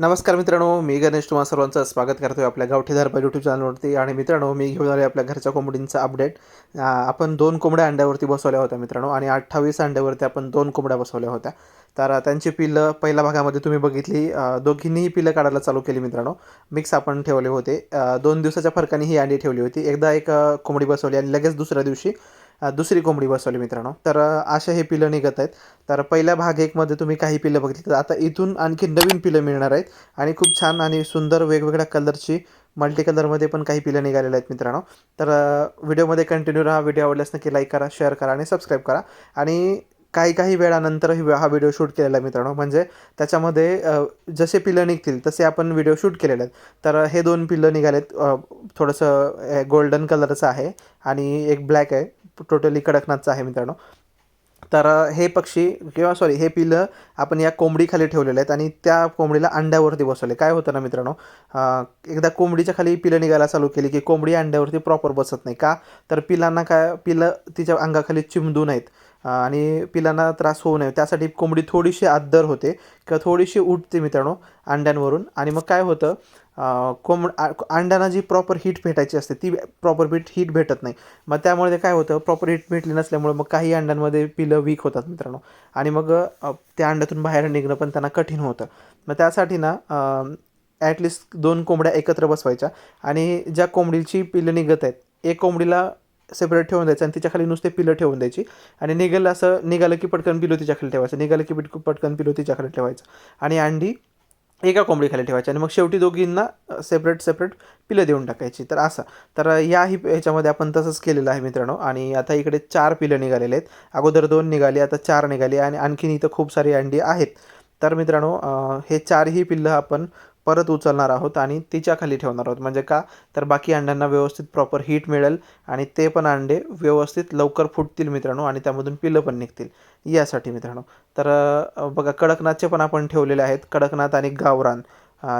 नमस्कार मित्रांनो मी गणेश तुम्हा सर्वांचं स्वागत करतोय आपल्या गावठी धारपा यूट्यूब चॅनलवरती आणि मित्रांनो मी घेऊन आले आपल्या घरच्या कोंबडींचा अपडेट आपण दोन कोंबड्या अंड्यावरती बसवल्या होत्या मित्रांनो आणि अठ्ठावीस अंड्यावरती आपण दोन कोंबड्या बसवल्या होत्या. तर त्यांची पिल्लं पहिल्या भागामध्ये तुम्ही बघितली दोघींनीही पिल्लं काढायला चालू केली मित्रांनो. मिक्स आपण ठेवले होते. दोन दिवसाच्या फरकाने ही अंडी ठेवली होती. एकदा एक कोंबडी बसवली आणि लगेच दुसऱ्या दिवशी दुसरी कोंबडी बसवली मित्रांनो. तर अशा हे पिलं निघत आहेत. तर पहिल्या भाग एकमध्ये तुम्ही काही पिलं बघितली तर आता इथून आणखी नवीन पिलं मिळणार आहेत. आणि खूप छान आणि सुंदर वेगवेगळ्या कलरची मल्टी कलरमध्ये पण काही पिलं निघालेले आहेत मित्रांनो. तर व्हिडिओमध्ये कंटिन्यू राहा. व्हिडिओ आवडल्यास नक्की लाईक करा शेअर करा आणि सबस्क्राईब करा. आणि काही काही वेळानंतर ही हा व्हिडिओ शूट केलेला आहे मित्रांनो. म्हणजे त्याच्यामध्ये जसे पिलं निघतील तसे आपण व्हिडिओ शूट केलेले आहेत. तर हे दोन पिल्लं निघालेत. थोडंसं गोल्डन कलरचं आहे आणि एक ब्लॅक आहे. टोटली कडकनाथचं आहे मित्रांनो. तर हे पक्षी किंवा सॉरी हे पिलं आपण या कोंबडीखाली ठेवलेले आहेत आणि त्या कोंबडीला अंड्यावरती बसवले. काय होतं ना मित्रांनो एकदा कोंबडीच्या खाली पिलं निघायला चालू केली की कोंबडी अंड्यावरती प्रॉपर बसत नाही का? तर पिलांना काय पिलं तिच्या अंगाखाली चिमदू नयेत आणि पिलांना त्रास होऊ नये. त्यासाठी कोंबडी थोडीशी आद्दर होते किंवा थोडीशी उठते मित्रांनो अंड्यांवरून. आणि मग काय होतं कोंब अंड्यांना जी प्रॉपर हीट भेटायची असते ती प्रॉपर बीट हीट भेटत नाही. मग त्यामुळे काय होतं प्रॉपर हीट भेटली नसल्यामुळे मग काही अंड्यांमध्ये पिलं वीक होतात मित्रांनो. आणि मग त्या अंड्यातून बाहेर निघणं पण त्यांना कठीण होतं. मग त्यासाठी ना ॲटलिस्ट दोन कोंबड्या एकत्र बसवायच्या. आणि ज्या कोंबडीची पिलं निघत आहेत एक कोंबडीला सेपरेट ठेवून द्यायचं आणि तिच्याखाली नुसते पिलं ठेवून द्यायची. आणि निघालं असं निघालं की पटकन पिलो तिच्याखाली ठेवायचं निघालं की पटकन पिलो तिच्याखाली ठेवायचं. आणि अंडी एका कोंबडीखाली ठेवायची आणि मग शेवटी दोघींना सेपरेट सेपरेट पिलं देऊन टाकायची. तर असं. तर याही ह्याच्यामध्ये आपण तसंच केलेलं आहे मित्रांनो. आणि आता इकडे चार पिलं निघालेले आहेत. अगोदर दोन निघाली आता चार निघाली आणि आणखीन इथं खूप सारी अंडी आहेत. तर मित्रांनो हे चारही पिल्लं आपण परत उचलणार आहोत आणि तिच्या खाली ठेवणार आहोत. म्हणजे का? तर बाकी अंड्यांना व्यवस्थित प्रॉपर हीट मिळेल आणि ते पण अंडे व्यवस्थित लवकर फुटतील मित्रांनो आणि त्यामधून पिलं पण निघतील. यासाठी मित्रांनो. तर बघा कडकनाथचे पण आपण ठेवलेले आहेत. कडकनाथ आणि गावरान.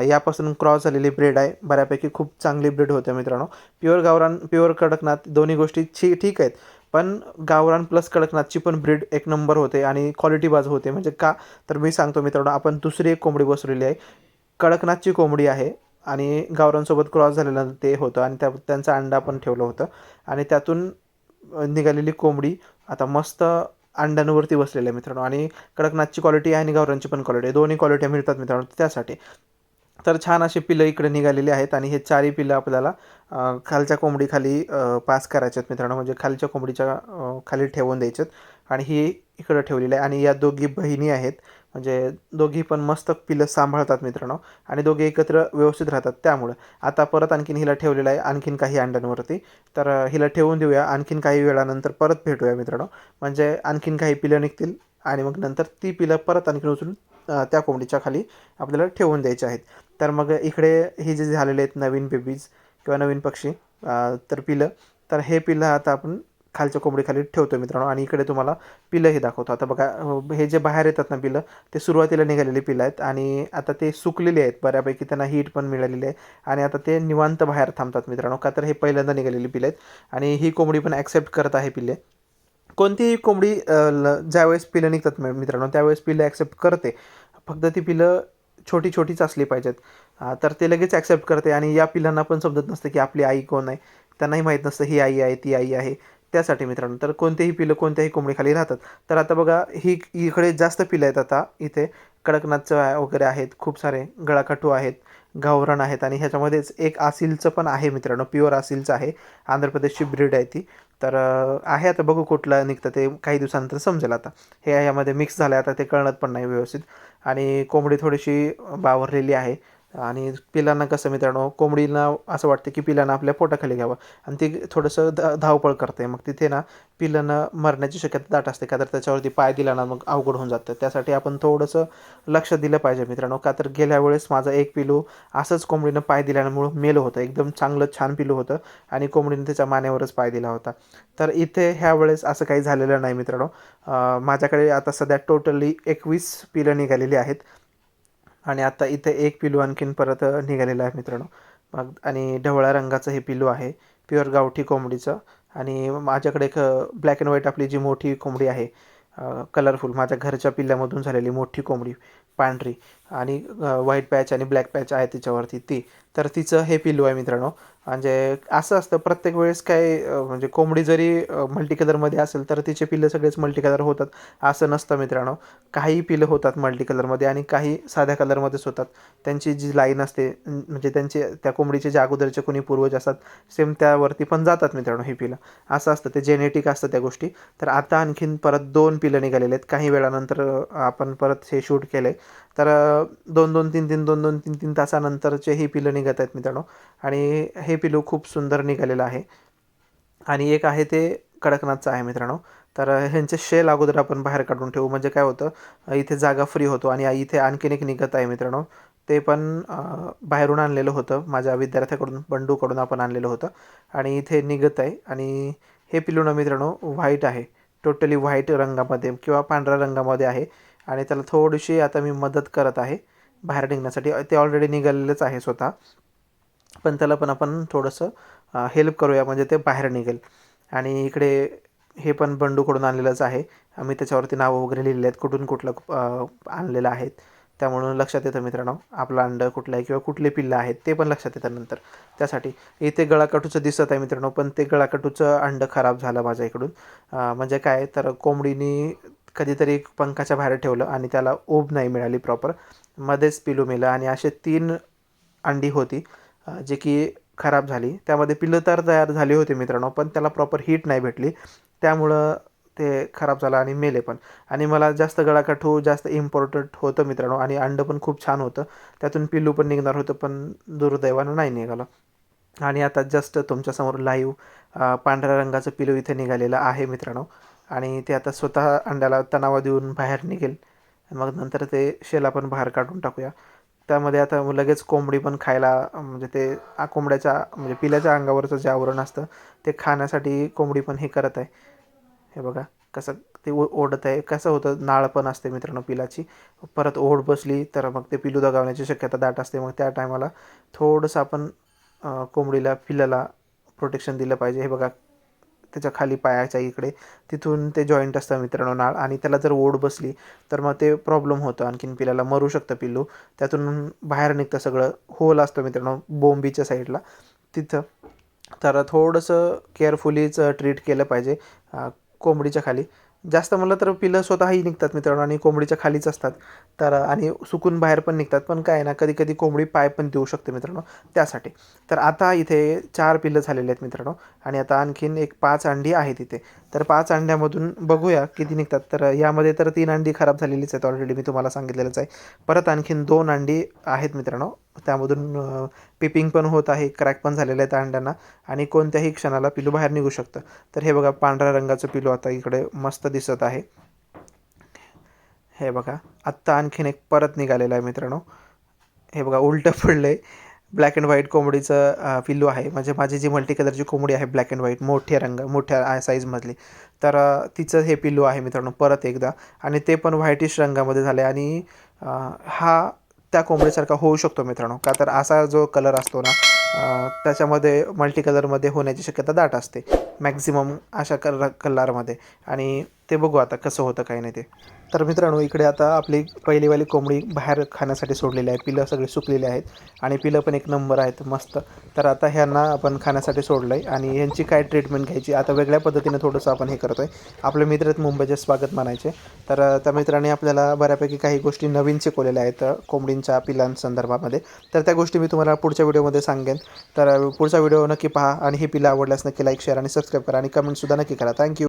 यापासून क्रॉस झालेली ब्रीड आहे. बऱ्यापैकी खूप चांगली ब्रीड होते मित्रांनो. प्युअर गावरान प्युअर कडकनाथ दोन्ही गोष्टी छी ठीक आहेत. पण गावरान प्लस कडकनाथची पण ब्रीड एक नंबर होते आणि क्वालिटी बाज होते. म्हणजे का? तर मी सांगतो मित्रांनो आपण दुसरी एक कोंबडी बसवलेली आहे. कडकनाथची कोंबडी आहे आणि गावरांसोबत क्रॉस झालेलं ते होतं आणि त्या त्यांचं अंडा पण ठेवलं होतं. आणि त्यातून निघालेली कोंबडी आता मस्त अंड्यांवरती बसलेलं आहे मित्रांनो. आणि कडकनाथची क्वालिटी आहे आणि गावरांची पण क्वालिटी आहे. दोन्ही क्वालिटी मिळतात मित्रांनो त्यासाठी. तर छान अशी पिलं इकडे निघालेली आहेत आणि हे चारही पिलं आपल्याला खालच्या कोंबडीखाली पास करायचे आहेत मित्रांनो. म्हणजे खालच्या कोंबडीच्या खाली ठेवून द्यायचे आहेत. आणि ही इकडं ठेवलेली आहे. आणि या दोघी बहिणी आहेत. म्हणजे दोघी पण मस्त पिलं सांभाळतात मित्रांनो. आणि दोघे एकत्र व्यवस्थित राहतात त्यामुळं. आता परत आणखीन हिला ठेवलेलं आहे आणखीन काही अंड्यांवरती. तर हिला ठेवून देऊया. आणखीन काही वेळानंतर परत भेटूया मित्रांनो. म्हणजे आणखीन काही पिलं निघतील आणि मग नंतर ती पिलं परत आणखीन उचलून त्या कोंबडीच्या खाली आपल्याला ठेवून द्यायचे आहेत. तर मग इकडे हे जे झालेले आहेत नवीन बेबीज किंवा नवीन पक्षी तर पिलं. तर हे पिलं आता आपण खालच्या कोंबडीखाली ठेवतो मित्रांनो. आणि इकडे तुम्हाला पिलंही दाखवतो. आता बघा हे जे बाहेर येतात ना पिलं ते सुरुवातीला निघालेली पिलं आहेत आणि आता ते सुकलेले आहेत. बऱ्यापैकी त्यांना हीट पण मिळालेली आहे. आणि आता ते निवांत बाहेर थांबतात मित्रांनो. का तर हे पहिल्यांदा निघालेली पिलं आहेत. आणि ही कोंबडी पण ॲक्सेप्ट करत आहे पिल्ले. कोणतीही कोंबडी ल- ज्यावेळेस पिलं निघतात मित्रांनो त्यावेळेस पिलं ॲक्सेप्ट करते. फक्त ती पिलं छोटी छोटीच असली पाहिजेत. तर ते लगेच ॲक्सेप्ट करते. आणि या पिलांना पण समजत नसतं की आपली आई कोण आहे. त्यांनाही माहीत नसतं ही आई आहे ती आई आहे. त्यासाठी मित्रांनो. तर कोणतेही पिलं कोणत्याही कोंबडीखाली राहतात. तर आता बघा ही इकडे जास्त पिलं आहेत आता. इथे कडकनाथचं वगैरे आहेत खूप सारे गळाकाठू आहेत गावरण आहेत आणि ह्याच्यामध्येच एक आसिलचं पण आहे मित्रांनो. प्युअर आसिलचं आहे. आंध्र प्रदेशची ब्रीड आहे ती. तर आहे आता. बघू कुठलं निघतं ते काही दिवसानंतर समजेल आता. हे ह्यामध्ये मिक्स झालं आता ते कळणत पण नाही व्यवस्थित. आणि कोंबडी थोडीशी बावरलेली आहे. आणि पिलांना कसं मित्रांनो कोंबडीला असं वाटतं की पिलांना आपल्या पोटाखाली घ्यावं. आणि ती थोडंसं धा धावपळ करते. मग तिथे ना पिलांना मरण्याची शक्यता दाट असते. का तर त्याच्यावरती पाय दिला ना मग अवघड होऊन जातं. त्यासाठी आपण थोडंसं लक्ष दिलं पाहिजे मित्रांनो. का तर गेल्या वेळेस माझा एक पिलू असंच कोंबडीनं पाय दिल्यामुळं मेलं होतं. एकदम चांगलं छान पिलू होतं आणि कोंबडीनं त्याच्या मानेवरच पाय दिला होता. तर इथे ह्या वेळेस असं काही झालेलं नाही मित्रांनो. माझ्याकडे आता सध्या टोटली एकवीस पिलं निघालेली आहेत. आणि आता इथे एक पिलू आणखीन परत निघालेला आहे मित्रांनो. मग आणि ढवळ्या रंगाचं हे पिलू आहे. प्युअर गावठी कोंबडीचं. आणि माझ्याकडे एक ब्लॅक अँड व्हाईट आपली जी मोठी कोंबडी आहे कलरफुल माझ्या घरच्या पिल्ल्यामधून झालेली मोठी कोंबडी पांढरी. आणि व्हाईट पॅच आणि ब्लॅक पॅच आहे तिच्यावरती ती. तर तिचं हे पिल्लू आहे मित्रांनो. म्हणजे असं असतं प्रत्येक वेळेस काय म्हणजे कोंबडी जरी मल्टी कलरमध्ये असेल तर तिचे पिल्लं सगळेच मल्टी कलर होतात. असं नसतं मित्रांनो. काही पिल्लं होतात मल्टी कलरमध्ये आणि काही साध्या कलरमध्येच होतात. त्यांची जी लाईन असते म्हणजे त्यांचे त्या कोंबडीचे जे अगोदरचे कोणी पूर्वज असतात सेम त्यावरती पण जातात मित्रांनो ही पिलं असं असतं ते जेनेटिक असतं त्या गोष्टी. तर आता आणखीन परत दोन पिलं निघालेले आहेत. काही वेळानंतर आपण परत हे शूट केलं आहे तर दोन दोन तीन तीन दोन दोन तीन तीन तासानंतरचे ही पिलं निघत आहेत मित्रांनो. आणि हे पिलू खूप सुंदर निघालेलं आहे. आणि एक आहे ते कडकनाथचं आहे मित्रांनो. तर ह्यांचे शेल अगोदर आपण बाहेर काढून ठेवू. म्हणजे काय होतं इथे जागा फ्री होतो आणि इथे आणखीन एक निघत आहे मित्रांनो. ते पण बाहेरून आणलेलं होतं. माझ्या विद्यार्थ्याकडून बंडूकडून आपण आणलेलं होतं. आणि इथे निघत आहे. आणि हे पिलू ना मित्रांनो व्हाईट आहे. टोटली व्हाईट रंगामध्ये किंवा पांढऱ्या रंगामध्ये आहे. आणि त्याला थोडीशी आता मी मदत करत आहे. बाहेर निघण्यासाठी. ते ऑलरेडी निघालेलंच आहे स्वतः. पण त्याला पण आपण थोडंसं हेल्प करूया. म्हणजे ते बाहेर निघेल. आणि इकडे हे पण बंडूकडून आणलेलंच आहे. आम्ही त्याच्यावरती नावं वगैरे लिहिलेली आहेत. कुठून कुठलं आणलेलं आहेत. त्यामुळं लक्षात येतं मित्रांनो. आपलं अंडं कुठलं आहे किंवा कुठले पिल्लं आहेत ते पण लक्षात येतं नंतर. त्यासाठी इथे गळाकटूचं दिसत आहे मित्रांनो. पण ते गळाकटूचं अंडं खराब झालं माझ्या इकडून. म्हणजे काय? तर कोंबडीनी कधीतरी पंखाच्या बाहेर ठेवलं आणि त्याला ऊब नाही मिळाली प्रॉपर मध्येच पिलू मेलं आणि असे तीन अंडी होती जे की खराब झाली. त्यामध्ये पिलं तर तयार झाली होती मित्रांनो पण त्याला प्रॉपर हीट नाही भेटली. त्यामुळं ते खराब झालं आणि मेले पण. आणि मला जास्त गळाकाठू जास्त इम्पॉर्टंट होतं मित्रांनो आणि अंडं पण खूप छान होतं. त्यातून पिल्लू पण निघणार होतं पण दुर्दैवानं नाही निघालं. आणि आता जस्ट तुमच्यासमोर लाईव्ह पांढऱ्या रंगाचं पिलू इथे निघालेलं आहे मित्रांनो. आणि ते आता स्वतः अंड्याला तणावा देऊन बाहेर निघेल. मग नंतर ते शेल आपण बाहेर काढून टाकूया. त्यामध्ये आता लगेच कोंबडी पण खायला म्हणजे ते कोंबड्याच्या म्हणजे पिल्याच्या अंगावरचं जे आवरण असतं ते खाण्यासाठी कोंबडी पण हे करत आहे. हे बघा कसं ते ओ ओढत आहे. कसं होतं नाळ पण असते मित्रांनो पिलाची. परत ओढ बसली तर मग ते पिलू दगावण्याची शक्यता दाट असते. मग त्या टायमाला थोडंसं आपण कोंबडीला पिलाला प्रोटेक्शन दिलं पाहिजे. हे बघा त्याच्याखाली पायाच्या इकडे. तिथून ते जॉईंट असतं मित्रांनो नाळ आणि त्याला जर ओढ बसली तर मग ते प्रॉब्लेम होतं. आणखीन पिल्याला मरू शकतं पिल्लू. त्यातून बाहेर निघतं सगळं. होल असतं मित्रांनो बोंबीच्या साईडला तिथं. तर थोडंसं केअरफुलीच ट्रीट केलं पाहिजे. कोंबडीच्या खाली. जास्त म्हणलं तर पिलं स्वतःही निघतात मित्रांनो आणि कोंबडीच्या खालीच असतात. तर आणि सुकून बाहेर पण निघतात. पण काय आहे ना कधी कधी कोंबडी पाय पण देऊ शकते मित्रांनो त्यासाठी. तर आता इथे चार पिल्लं झालेले आहेत मित्रांनो आणि आता आणखीन एक पाच अंडी आहेत इथे. तर पाच अंड्यामधून बघूया किती निघतात. तर यामध्ये तर तीन अंडी खराब झालेलीच आहेत ऑलरेडी मी तुम्हाला सांगितलेलंच आहे. परत आणखीन दोन अंडी आहेत मित्रांनो त्यामधून पिपिंग पण होत आहे क्रॅक पण झालेलं आहे त्या अंड्यांना आणि कोणत्याही क्षणाला पिलू बाहेर निघू शकतं. तर हे बघा पांढऱ्या रंगाचं पिलू आता इकडे मस्त दिसत आहे. हे बघा आत्ता आणखीन एक परत निघालेलं आहे मित्रांनो. हे बघा उलटं पडलं आहे ब्लॅक अँड व्हाईट कोंबडीचं पिल्लू आहे. म्हणजे माझी जी मल्टी कलरची कोंबडी आहे ब्लॅक अँड व्हाईट मोठ्या रंग मोठ्या साईजमधली तर तिचं हे पिल्लू आहे मित्रांनो परत एकदा. आणि ते पण व्हाईटिश रंगामध्ये झाले आणि हा त्या कोंबडीसारखा होऊ शकतो मित्रांनो. का तर असा जो कलर असतो ना त्याच्यामध्ये मल्टी कलरमध्ये होण्याची शक्यता दाट असते. मॅक्झिमम अशा कलर कलरमध्ये आणि ते बघू आता कसं होतं काही नाही ते. तर मित्रांनो इकडे आता आपली पहिलीवाली कोंबडी बाहेर खाण्यासाठी सोडलेली आहे. पिलं सगळे सुकलेले आहेत आणि पिलं पण एक नंबर आहेत मस्त. तर आता ह्यांना आपण खाण्यासाठी सोडलं आहे आणि यांची काय ट्रीटमेंट घ्यायची आता वेगळ्या पद्धतीने थोडंसं आपण हे करतो आहे आपले मित्र आहेत मुंबईचे स्वागत मानायचे. तर त्या मित्राने आपल्याला बऱ्यापैकी काही गोष्टी नवीन शिकवलेल्या आहेत कोंबडींच्या पिलांसंदर्भामध्ये. तर त्या गोष्टी मी तुम्हाला पुढच्या व्हिडिओमध्ये सांगेन. तर पुढचा व्हिडिओ नक्की पहा आणि ही पिलं आवडल्यास नक्की लाईक शेअर आणि सबस्क्राईब करा आणि कमेंटसुद्धा नक्की करा. थँक्यू